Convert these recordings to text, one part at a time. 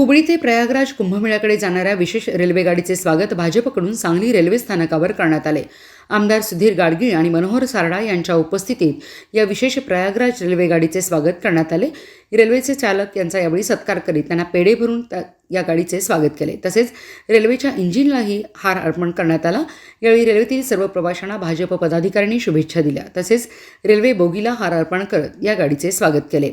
हुबळी ते प्रयागराज कुंभमेळ्याकडे जाणाऱ्या विशेष रेल्वेगाडीचे स्वागत भाजपकडून सांगली रेल्वे स्थानकावर करण्यात आले. आमदार सुधीर गाडगीळ आणि मनोहर सारडा यांच्या उपस्थितीत या विशेष प्रयागराज रेल्वेगाडीचे स्वागत करण्यात आले. रेल्वेचे चालक यांचा यावेळी सत्कार करीत त्यांना पेढे भरून त्या- या गाडीचे स्वागत केले. तसेच रेल्वेच्या इंजिनलाही हार अर्पण करण्यात आला. यावेळी रेल्वेतील सर्व प्रवाशांना भाजप पदाधिकाऱ्यांनी शुभेच्छा दिल्या. तसेच रेल्वे बोगीला हार अर्पण करत या गाडीचे स्वागत केले.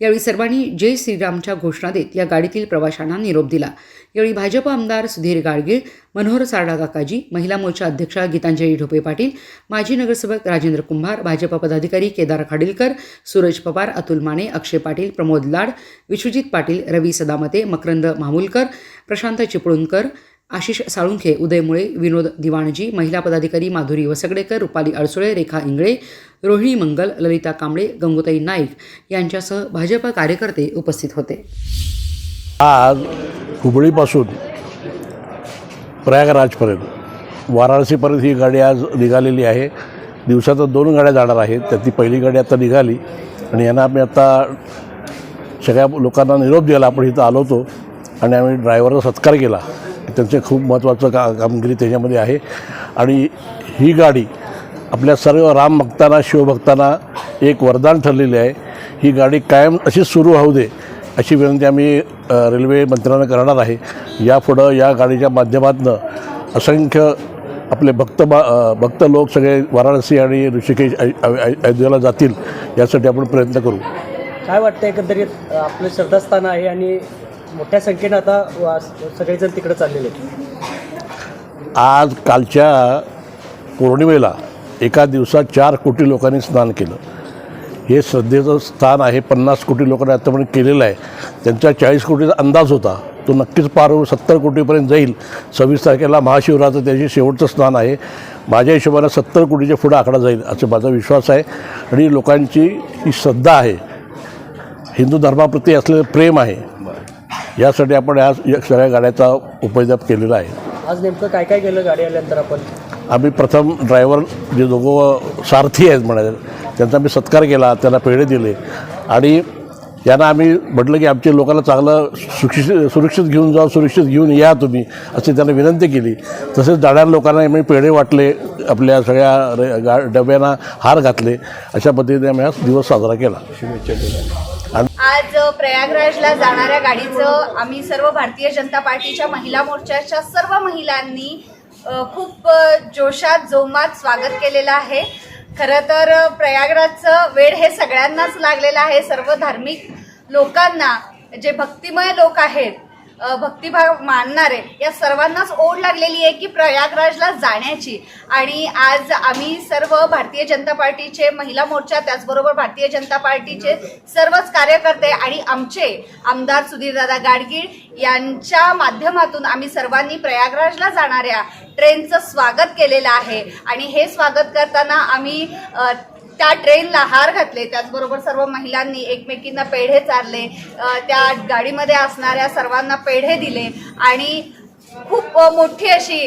यावेळी सर्वांनी जय श्रीरामच्या घोषणा देत या गाडीतील प्रवाशांना निरोप दिला. यावेळी भाजप आमदार सुधीर गाडगीळ मनोहर सारडा काकाजी महिला मोर्चा अध्यक्षा गीतांजली ढोपे पाटील माजी नगरसेवक राजेंद्र कुंभार भाजप पदाधिकारी केदार खाडीलकर सूरज पवार अतुल माने अक्षय पाटील प्रमोद लाड विश्वजित पाटील रवी सदामते मकरंद माहुलकर प्रशांत चिपळूणकर आशिष साळुंखे उदय मुळे विनोद दिवाणजी महिला पदाधिकारी माधुरी वसगडेकर रुपाली अडसुळे रेखा इंगळे रोहिणी मंगल ललिता कांबळे गंगोताई नाईक यांच्यासह भाजप कार्यकर्ते उपस्थित होते. आज हुबळीपासून प्रयागराजपर्यंत वाराणसीपर्यंत ही गाडी आज निघालेली आहे. दिवसातून दोन गाड्या जाणार आहेत त्यातली पहिली गाडी आता निघाली आणि यांना आम्ही आता सगळ्या लोकांना निरोप दिला आपण इथं आलो होतो आणि आम्ही ड्रायव्हरचा सत्कार केला. त्यांचं खूप महत्त्वाचं का कामगिरी त्याच्यामध्ये आहे. आणि ही गाडी आपल्या सर्व राम भक्तांना शिवभक्तांना एक वरदान ठरलेली आहे. ही गाडी कायम अशीच सुरू होऊ दे अशी विनंती आम्ही रेल्वे मंत्र्यांना करणार आहे. यापुढं या गाडीच्या माध्यमातून असंख्य आपले भक्त बा भक्त लोक सगळे वाराणसी आणि ऋषिकेश अयोध्येला जातील यासाठी आपण प्रयत्न करू. काय वाटतं एकंदरीत आपलं श्रद्धास्थान आहे आणि मोठ्या संख्येनं आता सगळेजण तिकडे चाललेले आज कालच्या पौर्णिमेला एका दिवसात चार कोटी लोकांनी स्नान केलं. हे श्रद्धेचं स्थान आहे पन्नास कोटी लोकांनी आतापर्यंत केलेलं आहे. त्यांचा चाळीस कोटीचा अंदाज होता. तो नक्कीच पार होऊन सत्तर कोटीपर्यंत जाईल. सव्वीस तारखेला महाशिवरात्र त्याचे शेवटचं स्नान आहे. माझ्या हिशोबानं सत्तर कोटीच्या पुढे आकडा जाईल असा माझा विश्वास आहे. आणि लोकांची ही श्रद्धा आहे. हिंदू धर्माप्रती असलेलं प्रेम आहे. यासाठी आपण या या सगळ्या गाड्याचा उपयोग केलेला आहे. आज नेमकं काय काय केलं गाडी आल्यानंतर आपण? आम्ही प्रथम ड्रायव्हर जे दोघं सारथी आहेत म्हणाले त्यांचा आम्ही सत्कार केला त्यांना पेढे दिले. आणि यांना आम्ही म्हटलं की आमच्या लोकांना चांगलं सुरक्षित सुरक्षित घेऊन जा सुरक्षित घेऊन या तुम्ही अशी त्यांना विनंती केली. तसेच जाणाऱ्या लोकांना आम्ही पेढे वाटले आपल्या सगळ्या रे- गा डब्यांना हार घातले. अशा पद्धतीने आम्ही हा दिवस साजरा केला. आज प्रयागराजला जाणाऱ्या गाडीचं आम्ही सर्व भारतीय जनता पार्टीच्या महिला मोर्चाच्या सर्व महिलांनी खूप जोशात जोमात स्वागत केलेलं आहे. खरं तर प्रयागराजचं वेळ हे सगळ्यांनाच लागलेलं आहे. सर्व धार्मिक लोकांना जे भक्तिमय लोक आहेत भक्तिभाव मानणारे या सर्वांनाच ओढ लागलेली आहे की प्रयागराजला जाण्याची. आणि आज आम्ही सर्व भारतीय जनता पार्टीचे महिला मोर्चा त्याचबरोबर भारतीय जनता पार्टीचे सर्वच कार्यकर्ते आणि आमचे आमदार सुधीरदादा गाडगीळ यांच्या माध्यमातून आम्ही सर्वांनी प्रयागराजला जाणाऱ्या ट्रेनचं स्वागत केलेलं आहे. आणि हे स्वागत करताना आम्ही त्या ट्रेनला हार घातले. त्याचबरोबर सर्व महिलांनी एकमेकींना पेढे चारले. त्या गाडीमध्ये असणाऱ्या सर्वांना पेढे दिले. आणि खूप मोठी अशी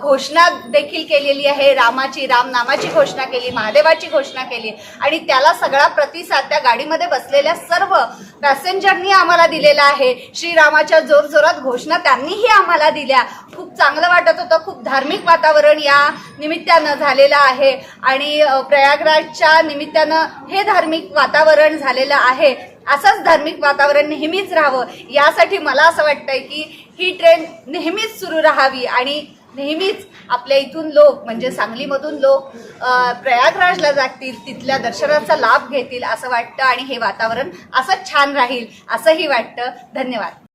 घोषणा देखील केलेली आहे. रामाची रामनामाची घोषणा केली महादेवाची घोषणा केली. आणि त्याला सगळा प्रतिसाद त्या गाडीमध्ये बसलेल्या सर्व पॅसेंजरनी आम्हाला दिलेला आहे. श्रीरामाच्या जोरजोरात घोषणा त्यांनीही आम्हाला दिल्या. खूप चांगलं वाटत होतं. खूप धार्मिक वातावरण या निमित्तानं झालेलं आहे. आणि प्रयागराजच्या निमित्तानं हे धार्मिक वातावरण झालेलं आहे. असंच धार्मिक वातावरण नेहमीच राहावं. यासाठी मला असं वाटतंय की ही ट्रेन नेहमीच सुरू राहावी आणि नेहमीच आपल्या इथून लोक म्हणजे सांगलीमधून लोक प्रयागराजला जातील तिथल्या दर्शनाचा लाभ घेतील असं वाटतं आणि हे वातावरण असंच छान राहील असंही वाटतं. धन्यवाद.